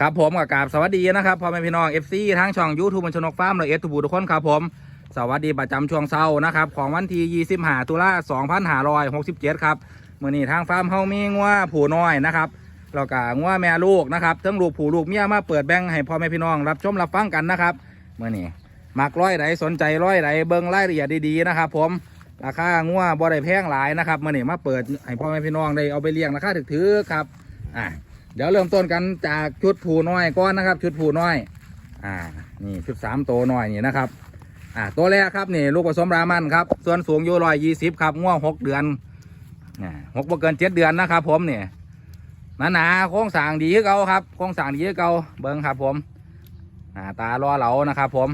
ครับผมกับกาบสวัสดีนะครับพ่อแม่พี่น้อง FC ทั้งช่องยูทูบบัญชนกฟาร์มและเอสทูบูทุกคนครับผมสวัสดีประจำช่วงเช้านะครับของวันที่25ตุลา2567ครับเมื่อนี้ทางฟาร์มเฮามีงัวผูน้อยนะครับแล้วก็งัวแม่ลูกนะครับทั้งลูกผูลูกเมียมาเปิดแบงให้พ่อแม่พี่น้องรับชมรับฟังกันนะครับเมื่อนี้มักร้อยไหนสนใจร้อยไหนเบิ้งรายละเอียดดีๆนะครับผมราคางัวบ่ได้แพงหลายนะครับเมื่อนี้มาเปิดให้พ่อแม่พี่น้องได้เอาไปเลี้ยงราคาถือๆครับอ่า เดี๋ยวเริ่มต้นกันจากชุดผูน้อยก่อนนะครับ ชุดผูน้อย อ่า นี่ชุดสามตัวน้อยนี่นะครับ อ่าตัวแรกครับนี่ลูกผสมรามันครับ ส่วนสูงอยู่ร้อยยี่สิบครับง่วงหกเดือนอ่หกบ่เกินเจ็ดเดือนนะครับ ผมเนี่ยหนาหนาๆโค้งสางดีเก่าครับโค้งสางดีเก่าเบิ้งครับ ผมอ่าตารอเหลานะครับ ผม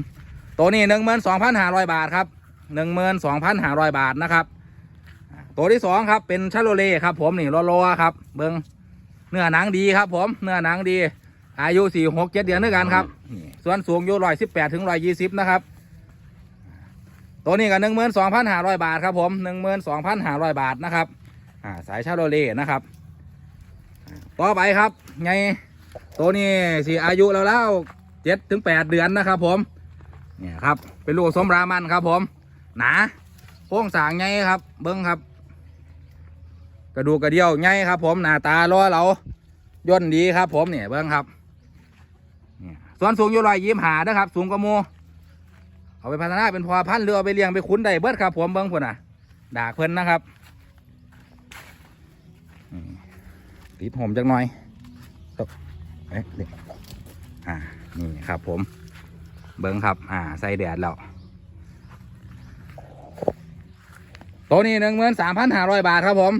ตัวนี้หนึ่งหมื่นสองพันห้าร้อยบาทครับหนึ่งหมื่นสองพันห้าร้อยบาทนะครับ ตัวที่สองครับเป็นชาโลเล่ครับ ผมนี่รอๆครับ เบิ้ง เนื้อหนังดีครับ ผม เนื้อหนังดี อายุสี่หกเจ็ดเดือนด้วยกันครับนี่ส่วนสูงอยู่ร้อยสิบแปดถึงร้อยยี่สิบนะครับ ตัวนี้ก็หนึ่งหมื่นสองพันห้าร้อยบาทครับผมหนึ่งหมื่นสองพันห้าร้อยบาทนะครับอ่าสายชาโรเล่นะครับอ่าต่อไปครับไงตัวนี้สิอายุแล้วแล้วเจ็ดถึงแปดเดือนนะครับ ผม เนี่ยครับ เป็นลูกสมรามันครับ ผม หนาโค้งสร้างไงครับ เบิ้งครับ กระดูกกระเดี่ยวไงครับ ผมหน้าตาล้อเราย่นดีครับ ผมเนี่ยเบิ้งครับส่วนสูงอยู่รอยยี่สิบหานะครับ สูงกว่าหมูเอาไปพัฒนาเป็นพอพันธุ์หรือเอาไปเลี้ยงไปคุ้นได้เบิดครับ ผมเบิ้งพุ่นน่ะด่าเพิ่นนะครับติดผมจักหน่อยตกเอ๊ะเดี๋ยวอ่านี่ครับ ผม เบิ้งครับ อ่า ใส่แดดแล้วตัวนี้หนึ่งหมื่นสามพันห้าร้อยบาทครับผม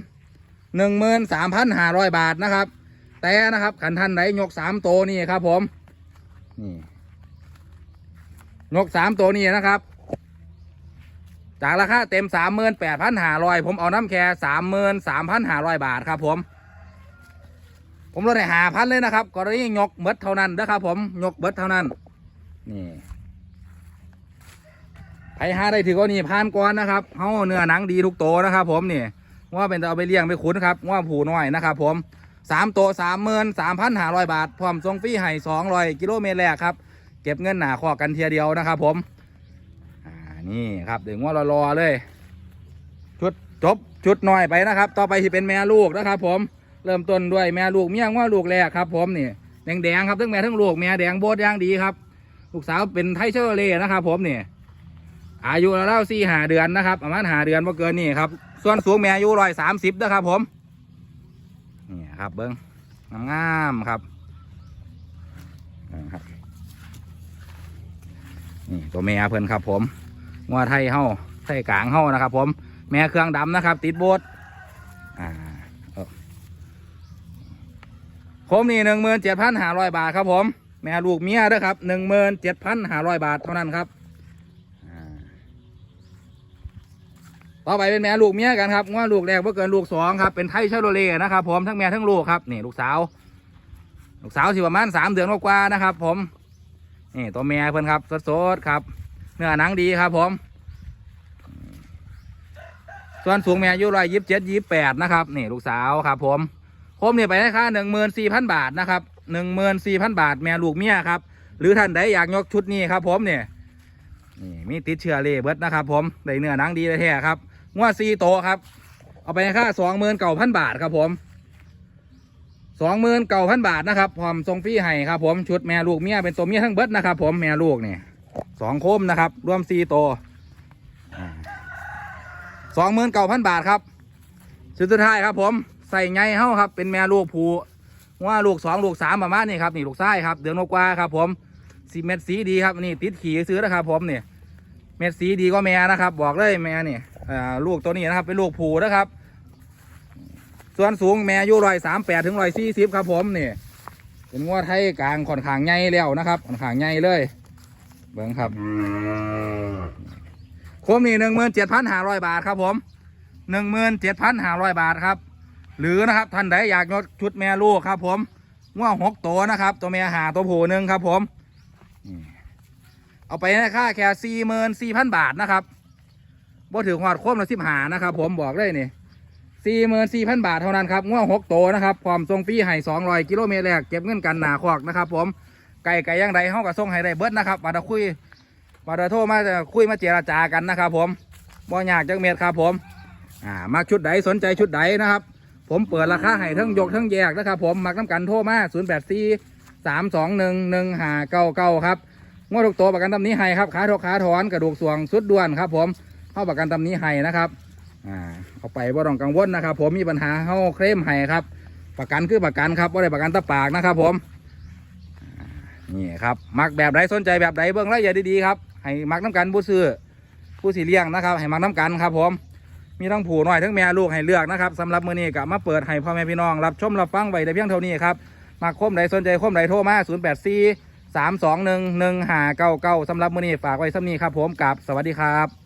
หนึ่งหมื่นสามพันห้าร้อยบาทนะครับ แต่นะครับขันท่านไหนยกสามตัวนี่ครับ ผมนี่ยกสามตัวนี่นะครับ จากราคาเต็มสามหมื่นแปดพันห้าร้อยผมเอาน้ำแค่สามหมื่นสามพันห้าร้อยบาทครับผม ผมลดให้หาพันเลยนะครับกรณียกเบิดเท่านั้นนะครับ ผมยกเบิดเท่านั้น นี่ใครหาได้ถือว่านี่พานก่อนนะครับเฮาเนื้อหนังดีทุกโตนะครับ ผมนี่ ว่าเป็นจะเอาไปเลี้ยงไปขุนครับว่าผูน้อยนะครับผมสามตัวสามหมื่นสามพันห้าร้อยบาท พร้อมส่งฟรีให้สองร้อยกิโลเมตรแรกครับ เก็บเงินหนาขอกันเทียเดียวนะครับผมอ่านี่ครับเดี๋ยวว่ารอๆเลย ชุดจบชุดหน้อยไปนะครับ ต่อไปที่เป็นแม่ลูกนะครับ ผมเริ่มต้นด้วยแม่ลูกเมียว่าลูกแรกครับ ผมนี่แดงๆครับทั้งแม่ทั้งลูกแม่แดงโบดย่างดีครับลูกสาวเป็นไทเชอร์เล่นะครับ ผมนี่ อายุแล้วสี่หาเดือนนะครับ ประมาณหาเดือนบ่เกินนี่ครับ ส่วนสูงแม่อายุร้อยสามสิบนะครับผม นี่ครับเบิ้งงามๆครับนะครับ นี่ตัวแม่เพิ่นครับ ผมงัวไทยเฮาไทยกลางเฮานะครับ ผม แม่เครื่องดำนะครับ ติดโบสอ่าผมนี่หนึ่งหมื่นเจ็ดพันห้าร้อยบาทครับผม แม่ลูกเมียเด้อครับหนึ่งหมื่นเจ็ดพันห้าร้อยบาทเท่านั้นครับ ต่อไปเป็นแม่ลูกเมียกันครับว่าลูกแรกว่าเกินลูกสองครับเป็นไทยชาโรเล่นะครับผมทั้งแม่ทั้งลูกครับนี่ลูกสาว ลูกสาวสิประมาณสามเดือนกว่าๆนะครับ ผมนี่ตัวแม่เพิ่นครับสดๆครับ เนื้อหนังดีครับ ผม ส่วนสูงแม่อายุร้อยยี่สิบเจ็ดยี่สิบแปดนะครับนี่ลูกสาวครับ ผมผมเนี่ยไปราคาหนึ่งหมื่นสี่พันบาทนะครับหนึ่งหมื่นสี่พันบาทแม่ลูกเมียครับ หรือท่านใดอยากยกชุดนี้ครับ ผมเนี่ยนี่มีติดเชื้อเล่เบิดนะครับ ผมได้เนื้อหนังดีแท้ครับ งวดซีโตครับ เอาไปค่าสองหมื่นเก้าพันบาทครับผมสองหมื่นเก้าพันบาทนะครับพร้อมทรงฟรีให้ครับผมชุดแม่ลูกเมียเป็นตัวเมียทั้งเบิดนะครับ ผมแม่ลูกเนี่ยสองโคมนะครับ รวมซีโตสองหมื่นเก้าพันบาทครับชุดสุดท้ายครับ ผมใส่ไงเฮ้าครับ เป็นแม่ลูกผูว่าลูกสองลูกสามประมาณนี้ครับนี่ลูกไส้ครับ เดือนกว่าครับ ผมสีเม็ดสีดีครับนี่ติดขี่ซื้อนะครับ ผมเนี่ยเม็ดสีดีก็แม่นะครับ บอกเลยแม่นี่ อ่าลูกตัวนี้นะครับเป็นลูกผูนะครับ ส่วนสูงแม่อายุร้อยสามแปดถึงร้อยสี่สิบครับผมนี่เป็นงวดไทยกลางค่อนข้างใหญ่แล้วนะครับค่อนข้างใหญ่เลย เบิ้งครับโคมนี่หนึ่งหมื่นเจ็ดพันห้าร้อยบาทครับผมหนึ่งหมื่นเจ็ดพันห้าร้อยบาทครับ หรือนะครับท่านใดอยากยกชุดแม่ลูกครับ ผมง่วหกตัวนะครับ ตัวแม่หาตัวผูหนึ่งครับผมเอาไปในค่าแค่สี่หมื่นสี่พันบาทนะครับ บ่ถึงหอดโคมละสิบหานะครับ ผมบอกเลยนี่สี่หมื่นสี่พันบาทเท่านั้นครับง่วงหกโตวนะครับพร้อมส่งฟรีให้สองร้อยกิโลเมตรแรกเก็บเงินกันหนาคอกนะครับ ผมไก่ไก่ย่างใดห้องกับส่งให้ได้เบิดนะครับมาตะคุยมาตะโทรมาจะคุยมาเจรจากันนะครับ ผมบ่ยากจังเม็ดครับ ผมอ่ามาชุดใดสนใจชุดใดนะครับ ผมเปิดราคาให้ทั้งยกทั้งแยกนะครับ ผมมักน้ำกันโทรมา0 8 4 3 2 1 1 5 9 9ครับงวดทุกตัวประกันตำนี้ให้ครับขาทกขาถอนกระดูกสวงสุดด่วนครับ ผม เข้าประกันตำนี้ให้นะครับอ่าเอาไปบ่ต้องกังวลนะครับ ผมมีปัญหาเข้าเคลมให้ครับ ประกันคือประกันครับว่าได้ประกันตะปากนะครับผมอ่านี่ครับมักแบบไหนสนใจแบบไหนเบื้องรายละเอียดดีๆครับให้มักน้ำกันผู้ซื้อผู้สีเลี้ยงนะครับ ให้มักน้ำกันครับ ผมมีทั้งผูหน่อยทั้งแม่ลูกให้เลือกนะครับสำหรับมือนี้กับมาเปิดให้พ่อแม่พี่น้องรับชมรับฟังไว้แต่เพียงเท่านี้ครับมาคมใดสนใจคมใดโทรมา0 8 4 3 2 1 1 5 9 9สำหรับมือนี้ฝากไว้สำนี้ครับ ผมกับสวัสดีครับ